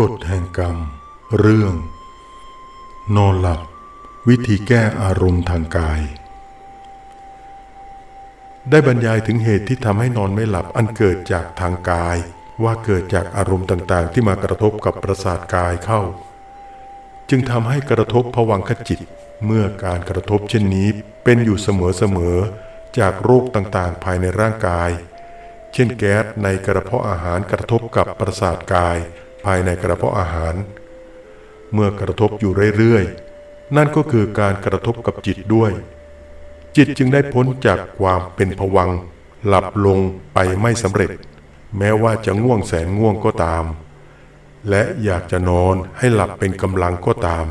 กฎแห่งกรรม เรื่อง นอนหลับ วิธีแก้อารมณ์ทางกาย ได้บรรยายถึงเหตุที่ทำให้นอนไม่หลับอันเกิดจากทางกาย ว่าเกิดจากอารมณ์ต่างๆ ที่มากระทบกับประสาทกายเข้า จึงทำให้กระทบผวังขจิต เมื่อการกระทบเช่นนี้เป็นอยู่เสมอๆจากโรคต่างๆ ภายในร่างกาย เช่นแก๊สในกระเพาะอาหารกระทบกับประสาทกาย ภายในกระเพาะอาหาร เมื่อกระทบอยู่เรื่อยๆ นั่นก็คือการกระทบกับจิตด้วย จิตจึงได้พ้นจากความเป็นผวัง หลับลงไปไม่สำเร็จ แม้ว่าจะง่วงแสนง่วงก็ตาม และอยากจะนอนให้หลับเป็นกำลังก็ตาม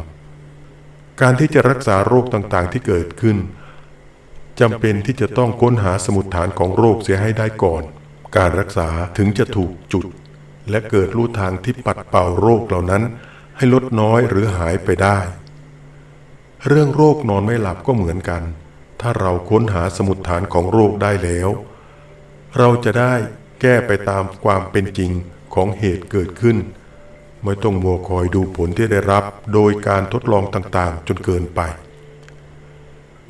การที่จะรักษาโรคต่างๆที่เกิดขึ้นจำเป็นที่จะต้องค้นหาสมุดฐานของโรคเสียให้ได้ก่อน การรักษาถึงจะถูกจุด และเกิดรูทางที่ปัดเป่าโรคเหล่านั้น ให้ลดน้อยหรือหายไปได้ เรื่องโรคนอนไม่หลับก็เหมือนกัน ถ้าเราค้นหาสมุดฐานของโรคได้แล้ว เราจะได้แก้ไปตามความเป็นจริงของเหตุเกิดขึ้น ไม่ต้องมัวคอยดูผลที่ได้รับโดยการทดลองต่างๆ จนเกินไป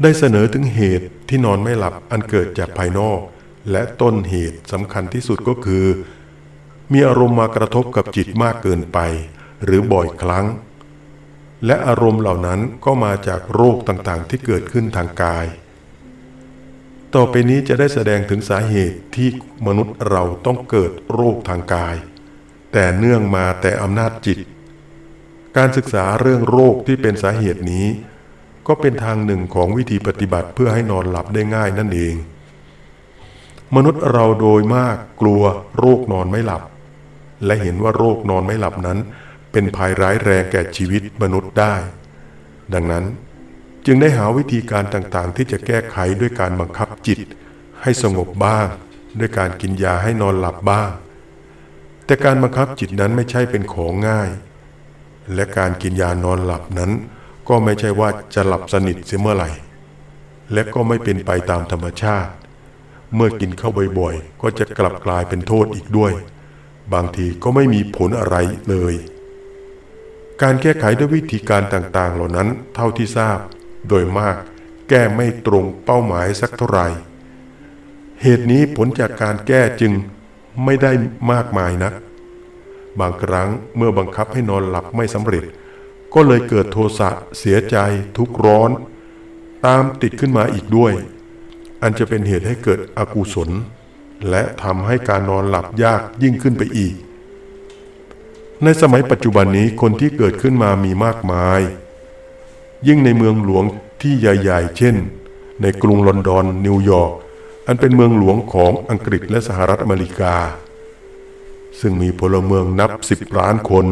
ได้เสนอถึงเหตุที่นอนไม่หลับอันเกิดจากภายนอก และต้นเหตุสำคัญที่สุดก็คือ มีอารมณ์มากระทบกับจิตมากเกินไป หรือบ่อยครั้ง และอารมณ์เหล่านั้นก็มาจากโรคต่างๆ ที่เกิดขึ้นทางกาย ต่อไปนี้จะได้แสดงถึงสาเหตุที่มนุษย์เราต้องเกิดโรคทางกาย แต่เนื่องมาแต่อำนาจจิต การศึกษาเรื่องโรคที่เป็นสาเหตุนี้ ก็เป็นทางหนึ่งของวิธีปฏิบัติเพื่อให้นอนหลับได้ง่ายนั่นเอง มนุษย์เราโดยมากกลัวโรคนอนไม่หลับ และเห็นว่าโรคนอนไม่หลับนั้น เป็นภัยร้ายแรงแก่ชีวิตมนุษย์ได้ ดังนั้นจึงได้หาวิธีการต่างๆ ที่จะแก้ไขด้วยการบังคับจิต ให้สงบบ้าง ด้วยการกินยาให้นอนหลับบ้าง แต่การบังคับจิตนั้นไม่ใช่เป็นของง่าย และการกินยานอนหลับนั้น ก็ไม่ใช่ว่าจะหลับสนิทเสียเมื่อไหร่ และก็ไม่เป็นไปตามธรรมชาติ เมื่อกินเข้าบ่อยๆ ก็จะกลับกลายเป็นโทษอีกด้วย บางทีก็ไม่มีผลอะไรเลย การแก้ไขด้วยวิธีการต่างๆ เหล่านั้นเท่าที่ทราบ โดยมากแก้ไม่ตรงเป้าหมายสักเท่าไหร่ เหตุนี้ผลจากการแก้จึงไม่ได้มากมายนัก บางครั้งเมื่อบังคับให้นอนหลับไม่สำเร็จ ก็เลยเกิดโทสะเสียใจทุกข์ร้อน ตามติดขึ้นมาอีกด้วย อันจะเป็นเหตุให้เกิดอกุศล และทำให้การนอนหลับยากยิ่งขึ้นไปอีก ในสมัยปัจจุบันนี้คนที่เกิดขึ้นมามีมากมาย ยิ่งในเมืองหลวงที่ใหญ่ ๆ เช่น ในกรุงลอนดอนนิวยอร์กอันเป็นเมืองหลวงของอังกฤษและสหรัฐอเมริกา ซึ่งมีพลเมืองนับสิบล้านคน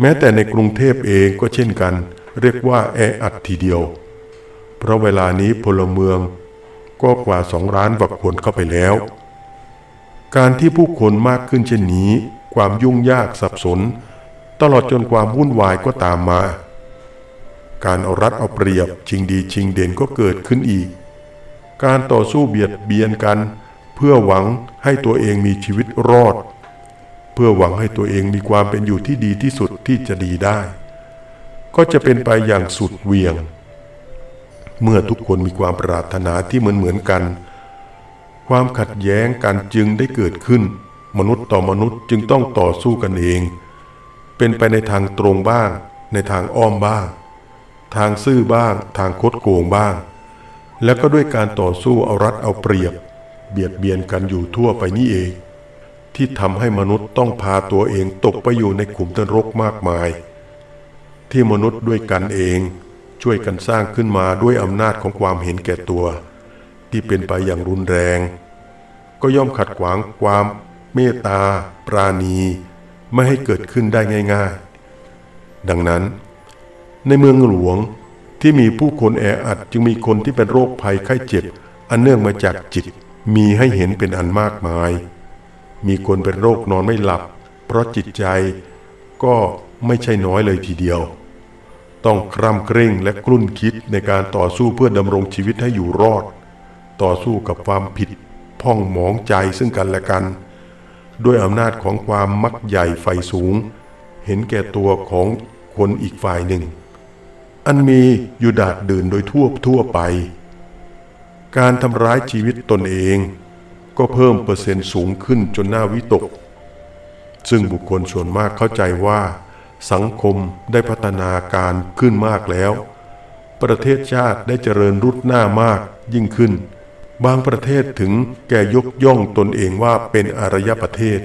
แม้แต่ในกรุงเทพเองก็เช่นกัน เรียกว่าแออัดทีเดียว เพราะเวลานี้พลเมือง ก็กว่าสองล้านกว่าคนเข้าไปแล้ว การที่ผู้คนมากขึ้นเช่นนี้ ความยุ่งยากสับสน ตลอดจนความวุ่นวายก็ตามมา การเอารัดเอาเปรียบชิงดีชิงเด่นก็เกิดขึ้นอีก การต่อสู้เบียดเบียนกัน เพื่อหวังให้ตัวเองมีชีวิตรอด เพื่อหวังให้ตัวเองมีความเป็นอยู่ที่ดีที่สุดที่จะดีได้ ก็จะเป็นไปอย่างสุดเวียง เมื่อทุกคนมีความปรารถนาที่เหมือนเหมือนกัน ความขัดแย้งกันจึงได้เกิดขึ้น มนุษย์ต่อมนุษย์จึงต้องต่อสู้กันเอง เป็นไปในทางตรงบ้าง ในทางอ้อมบ้าง ทางซื่อบ้าง ทางคดโกงบ้าง แล้วก็ด้วยการต่อสู้เอารัดเอาเปรียบ เบียดเบียนกันอยู่ทั่วไปนี่เอง ที่ทำให้มนุษย์ต้องพาตัวเองตกไปอยู่ในขุมนรกมากมาย ที่มนุษย์ด้วยกันเอง ช่วยกันสร้างขึ้นมาด้วยอำนาจของความเห็นแก่ตัว ที่เป็นไปอย่างรุนแรง ก็ย่อมขัดขวางความเมตตา ปราณี ไม่ให้เกิดขึ้นได้ง่ายๆ ดังนั้น ในเมืองหลวงที่มีผู้คนแออัดจึงมีคนที่เป็นโรคภัยไข้เจ็บ อันเนื่องมาจากจิตมีให้เห็นเป็นอันมากมาย มีคนเป็นโรคนอนไม่หลับ เพราะจิตใจก็ไม่ใช่น้อยเลยทีเดียว ต้องคร่ำเคร่งและกลุ้นคิดในการต่อสู้เพื่อดำรงชีวิตให้อยู่รอด ต่อสู้กับความผิดพ่องหมองใจซึ่งกันและกัน ด้วยอำนาจของความมักใหญ่ไฟสูง เห็นแก่ตัวของคนอีกฝ่ายหนึ่ง อันมีอยู่ดาดดื่นโดยทั่วทั่วไป การทำร้ายชีวิตตนเองก็เพิ่มเปอร์เซ็นต์สูงขึ้นจนน่าวิตก ซึ่งบุคคลส่วนมากเข้าใจว่า สังคมได้พัฒนาการขึ้นมากแล้ว ประเทศชาติได้เจริญรุดหน้ามากยิ่งขึ้น บางประเทศถึงแก่ยกย่องตนเองว่าเป็นอารยประเทศ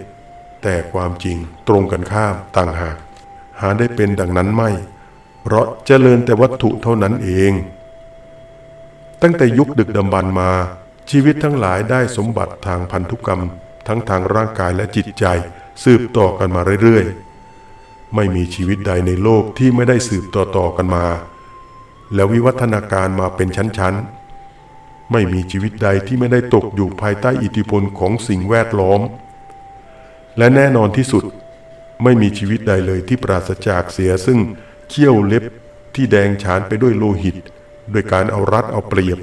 แต่ความจริงตรงกันข้ามต่างหาก หาได้เป็นดังนั้นไม่ เพราะเจริญแต่วัตถุเท่านั้นเอง ตั้งแต่ยุคดึกดำบรรมา ชีวิตทั้งหลายได้สมบัติทางพันธุกรรม ทั้งทางร่างกายและจิตใจ สืบต่อกันมาเรื่อยๆ ไม่มีชีวิตใดในโลกที่ไม่ได้สืบต่อๆกันมา แล้ววิวัฒนาการมาเป็นชั้นๆ ไม่มีชีวิตใดที่ไม่ได้ตกอยู่ภายใต้อิทธิพลของสิ่งแวดล้อม และแน่นอนที่สุดไม่มีชีวิตใดเลยที่ปราศจากเสียซึ่งเขี้ยวเล็บที่แดงฉานไปด้วยโลหิต โดยการเอารัดเอาเปรียบ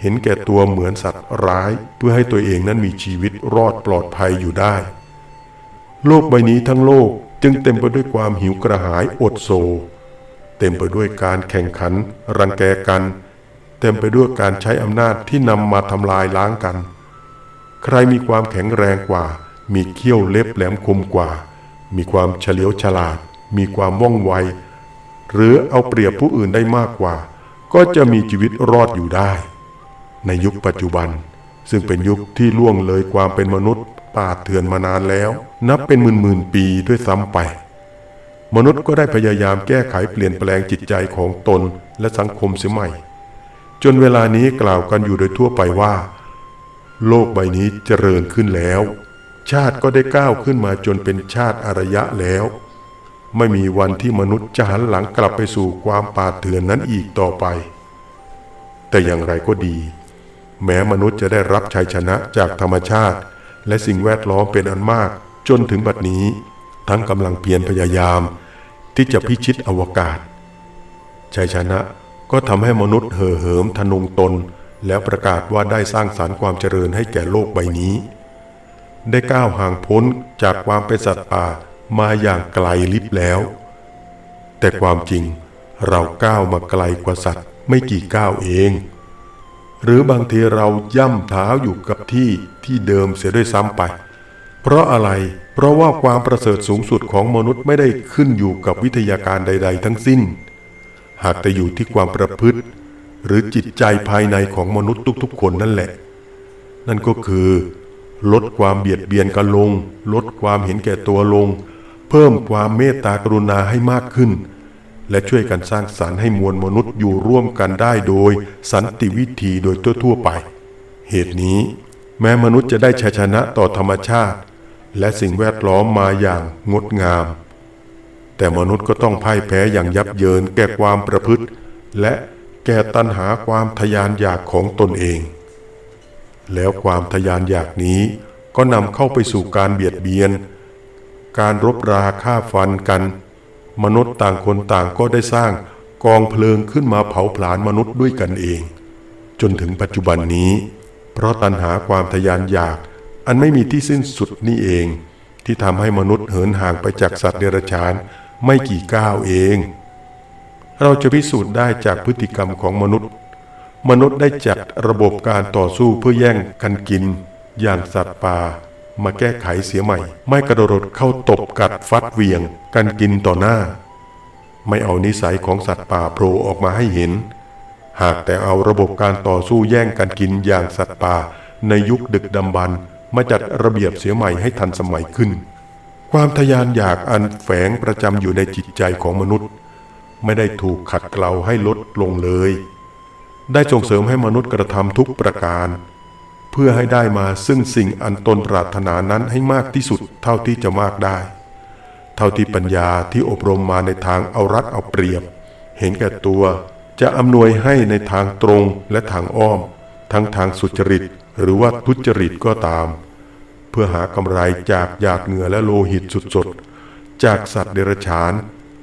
เห็นแก่ตัวเหมือนสัตว์ร้ายเพื่อให้ตัวเองนั้นมีชีวิตรอดปลอดภัยอยู่ได้ โลกใบนี้ทั้งโลก จึงเต็มไปด้วยความหิวกระหายอดโซ เต็มไปด้วยการแข่งขัน รังแกกัน เต็มไปด้วยการใช้อำนาจที่นำมาทำลายล้างกัน ใครมีความแข็งแรงกว่า มีเขี้ยวเล็บแหลมคมกว่า มีความเฉลียวฉลาด มีความว่องไว หรือเอาเปรียบผู้อื่นได้มากกว่า ก็จะมีชีวิตรอดอยู่ได้ ในยุคปัจจุบัน ซึ่งเป็นยุคที่ล่วงเลยความเป็นมนุษย์ ป่าเถื่อนมานานแล้ว นับเป็นหมื่นหมื่นปีด้วยซ้ำไป มนุษย์ก็ได้พยายามแก้ไขเปลี่ยนแปลงจิตใจของตนและสังคมเสียใหม่ จนเวลานี้กล่าวกันอยู่โดยทั่วไปว่า โลกใบนี้เจริญขึ้นแล้ว ชาติก็ได้ก้าวขึ้นมาจนเป็นชาติอารยะแล้ว ไม่มีวันที่มนุษย์จะหันหลังกลับไปสู่ความป่าเถื่อนนั้นอีกต่อไป แต่อย่างไรก็ดีแม้มนุษย์จะได้รับชัยชนะจากธรรมชาติ และสิ่งแวดล้อมเป็นอันมากจนถึงบัดนี้ ทั้งกำลังเพียรพยายาม ที่จะพิชิตอวกาศ ชัยชนะก็ทำให้มนุษย์เห่อเหิมทะนงตน แล้วประกาศว่าได้สร้างสารรค์ความเจริญให้แก่โลกใบนี้ ได้ก้าวห่างพ้นจากความเป็นสัตว์ป่ามาอย่างไกลลิบแล้ว แต่ความจริงเราก้าวมาไกลกว่าสัตว์ไม่กี่ก้าวเอง หรือบางทีเราย่ำเท้าอยู่กับที่ที่เดิมเสียด้วยซ้ำไป เพราะอะไร เพราะว่าความประเสริฐสูงสุดของมนุษย์ไม่ได้ขึ้นอยู่กับวิทยาการใด ๆ ทั้งสิ้น หากแต่อยู่ที่ความประพฤติ หรือจิตใจภายในของมนุษย์ทุกๆ คนนั่นแหละ นั่นก็คือ ลดความเบียดเบียนกันลง ลดความเห็นแก่ตัวลง เพิ่มความเมตตากรุณาให้มากขึ้น และช่วยกันสร้างสรรค์ให้มวลมนุษย์อยู่ร่วมกันได้โดย สันติวิธีโดยทั่วๆไป เหตุนี้ แม้มนุษย์จะได้ชัยชนะต่อธรรมชาติ และสิ่งแวดล้อมมาอย่างงดงาม แต่มนุษย์ก็ต้องพ่ายแพ้อย่างยับเยินแก่ความประพฤติ และแก่ตัณหาความทยานอยากของตนเอง แล้วความทยานอยากนี้ก็นำเข้าไปสู่การเบียดเบียน การรบราฆ่าฟันกัน มนุษย์ต่างคนต่างก็ได้สร้างกองเพลิงขึ้นมาเผาผลาญมนุษย์ด้วยกันเอง จนถึงปัจจุบันนี้ เพราะตัณหาความทยานอยาก อันไม่มีที่สิ้นสุดนี่เอง ที่ทำให้มนุษย์เหินห่างไปจากสัตว์เดรัจฉานไม่กี่ก้าวเอง เราจะพิสูจน์ได้จากพฤติกรรมของมนุษย์ มนุษย์ได้จัดระบบการต่อสู้เพื่อแย่งกันกิน อย่างสัตว์ป่า มาแก้ไขเสียใหม่ ไม่กระโดดเข้าตบกัดฟัดเวียง กันกินต่อหน้า ไม่เอานิสัยของสัตว์ป่าโผล่ออกมาให้เห็น หากแต่เอาระบบการต่อสู้แย่งกันกินอย่างสัตว์ป่า ในยุคดึกดำบรรพ์มาจัดระเบียบเสียใหม่ให้ทันสมัยขึ้น ความทยานอยากอันแฝงประจำอยู่ในจิตใจของมนุษย์ ไม่ได้ถูกขัดเกลาให้ลดลงเลย ได้ส่งเสริมให้มนุษย์กระทำทุกประการ เพื่อให้ได้มาซึ่งสิ่งอันตนปรารถนานั้นให้มากที่สุดเท่าที่จะมากได้ เท่าที่ปัญญาที่อบรมมาในทางเอารัดเอาเปรียบ เห็นแก่ตัวจะอำนวยให้ในทางตรงและทางอ้อม ทั้งทางสุจริตหรือว่าทุจริตก็ตาม เพื่อหากำไรจากหยาดเหงื่อและโลหิตสุดๆ จากสัตว์เดรัจฉาน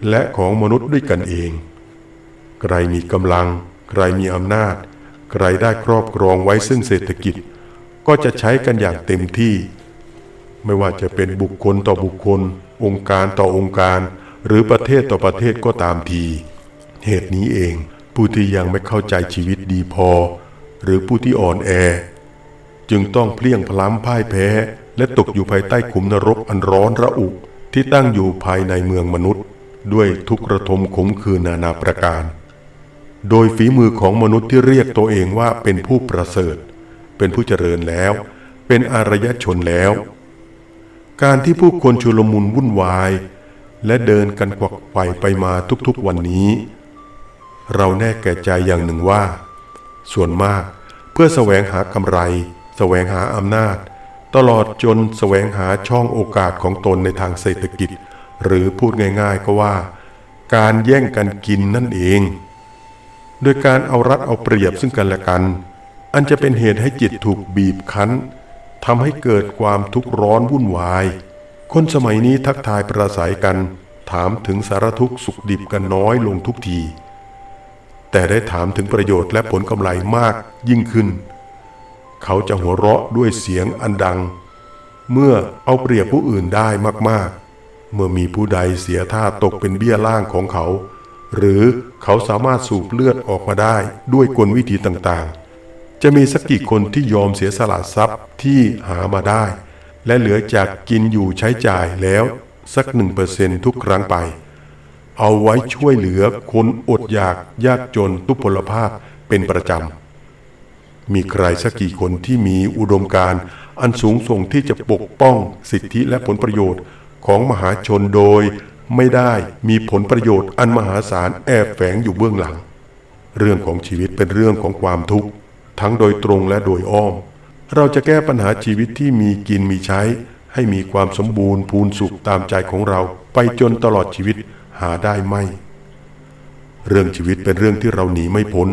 และของมนุษย์ด้วยกันเอง ใครมีกำลัง ใครมีอำนาจ ใครได้ครอบครองไว้ซึ่งเศรษฐกิจ ก็จะใช้กันอย่างเต็มที่ ไม่ว่าจะเป็นบุคคลต่อบุคคล องค์การต่อองค์การ หรือประเทศต่อประเทศก็ตามที เหตุนี้เองผู้ที่ยังไม่เข้าใจชีวิตดีพอ หรือผู้ที่อ่อนแอ จึงต้องเพลียงพล้ำพ่ายแพ้ และตกอยู่ภายใต้ขุมนรกอันร้อนระอุที่ตั้งอยู่ภายในเมืองมนุษย์ ด้วยทุกระทมขมขื่นนานาประการ โดยฝีมือของมนุษย์ที่เรียกตัวเองว่าเป็นผู้ประเสริฐ เป็นผู้เจริญแล้ว เป็นอารยชนแล้ว การที่ผู้คนชุลมุนวุ่นวาย และเดินกันกวักไขวไปมาทุกๆวันนี้ เราแน่แก่ใจอย่างหนึ่งว่า ส่วนมากเพื่อแสวงหากำไร แสวงหาอำนาจ ตลอดจนแสวงหาช่องโอกาสของตนในทางเศรษฐกิจ หรือพูดง่ายๆก็ว่า การแย่งกันกินนั่นเอง โดยการเอารัดเอาเปรียบซึ่งกันและกัน อันจะเป็นเหตุให้จิตถูกบีบคั้นทำให้เกิดความทุกข์ร้อนวุ่นวาย คนสมัยนี้ทักทายประสัยกัน ถามถึงสารทุกข์สุขดิบกันน้อยลงทุกที แต่ได้ถามถึงประโยชน์และผลกำไรมากยิ่งขึ้น เขาจะหัวเราะด้วยเสียงอันดัง เมื่อเอาเปรียบผู้อื่นได้มากๆ เมื่อมีผู้ใดเสียท่าตกเป็นเบี้ยล่างของเขา หรือเขาสามารถสูบเลือดออกมาได้ด้วยกลวิธีต่างๆ จะมีสักกี่คนที่ยอมเสียสละทรัพย์ที่หามาได้ และเหลือจากกินอยู่ใช้จ่ายแล้วสักหนึ่งเปอร์เซนทุกครั้งไป เอาไว้ช่วยเหลือคนอดอยากยากจนทุพพลภาพเป็นประจำ มีใครสักกี่คนที่มีอุดมการณ์อันสูงส่งที่จะปกป้องสิทธิและผลประโยชน์ของมหาชนโดยไม่ได้มีผลประโยชน์อันมหาศาลแอบแฝงอยู่เบื้องหลัง เรื่องของชีวิตเป็นเรื่องของความทุกข์ ทั้งโดยตรงและโดยอ้อม เราจะแก้ปัญหาชีวิตที่มีกินมีใช้ ให้มีความสมบูรณ์พูนสุขตามใจของเรา ไปจนตลอดชีวิตหาได้ไหมเรื่องชีวิตเป็นเรื่องที่เราหนีไม่พ้น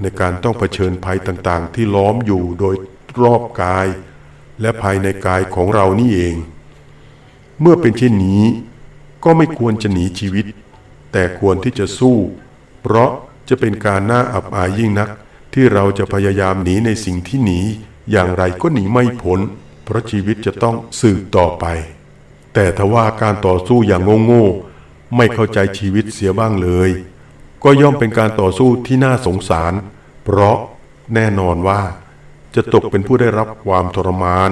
ในการต้องเผชิญภัยต่างๆ ที่ล้อมอยู่โดยรอบกาย และภายในกายของเรานี่เอง เมื่อเป็นเช่นนี้ ก็ไม่ควรจะหนีชีวิต แต่ควรที่จะสู้ เพราะจะเป็นการน่าอับอายยิ่งนัก ที่เราจะพยายามหนีในสิ่งที่หนี อย่างไรก็หนีไม่พ้น เพราะชีวิตจะต้องสืบต่อไป แต่ทว่าการต่อสู้อย่างโง่ๆไม่เข้าใจชีวิตเสียบ้างเลย ก็ย่อมเป็นการต่อสู้ที่น่าสงสาร เพราะแน่นอนว่า จะตกเป็นผู้ได้รับความทรมาน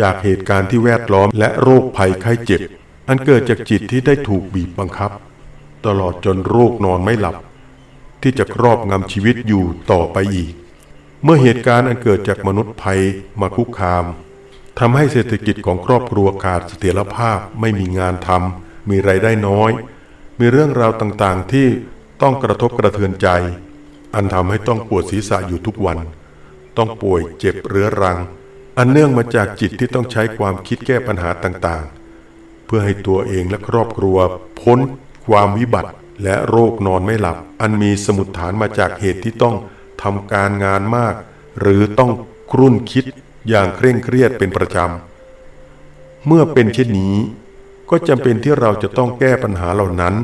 จากเหตุการณ์ที่แวดล้อมและโรคภัยไข้เจ็บ อันเกิดจากจิตที่ได้ถูกบีบบังคับ ตลอดจนโรคนอนไม่หลับ ที่จะครอบงำชีวิตอยู่ต่อไปอีก เมื่อเหตุการณ์อันเกิดจากมนุษย์ภัยมาคุกคามทำให้เศรษฐกิจของครอบครัวขาดเสถียรภาพไม่มีงานทำมีไรายได้น้อย มีเรื่องราวต่างๆที่ต้องกระทบกระเทือนใจ อันทำให้ต้องปวดศีรษะอยู่ทุกวัน ต้องป่วยเจ็บเรื้อรัง อันเนื่องมาจากจิตที่ต้องใช้ความคิดแก้ปัญหาต่างๆ เพื่อให้ตัวเองและครอบครัวพ้นความวิบัติ และโรคนอนไม่หลับ อันมีสมุดฐานมาจากเหตุที่ต้องทำการงานมาก หรือต้องครุ่นคิดอย่างเคร่งเครียดเป็นประจำ เมื่อเป็นเช่นนี้ ก็จำเป็นที่เราจะต้องแก้ปัญหาเหล่านั้น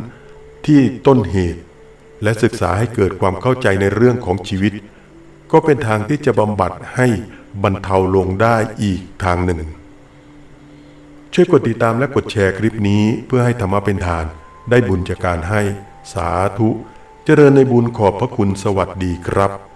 ที่ต้นเหตุ และศึกษาให้เกิดความเข้าใจในเรื่องของชีวิต ก็เป็นทางที่จะบำบัดให้บรรเทาลงได้อีกทางหนึ่ง ช่วยกดติดตามและกดแชร์คลิปนี้เพื่อให้ธรรมะเป็นทาน ได้บุญจากการให้สาธุ เจริญในบุญขอบพระคุณสวัสดีครับ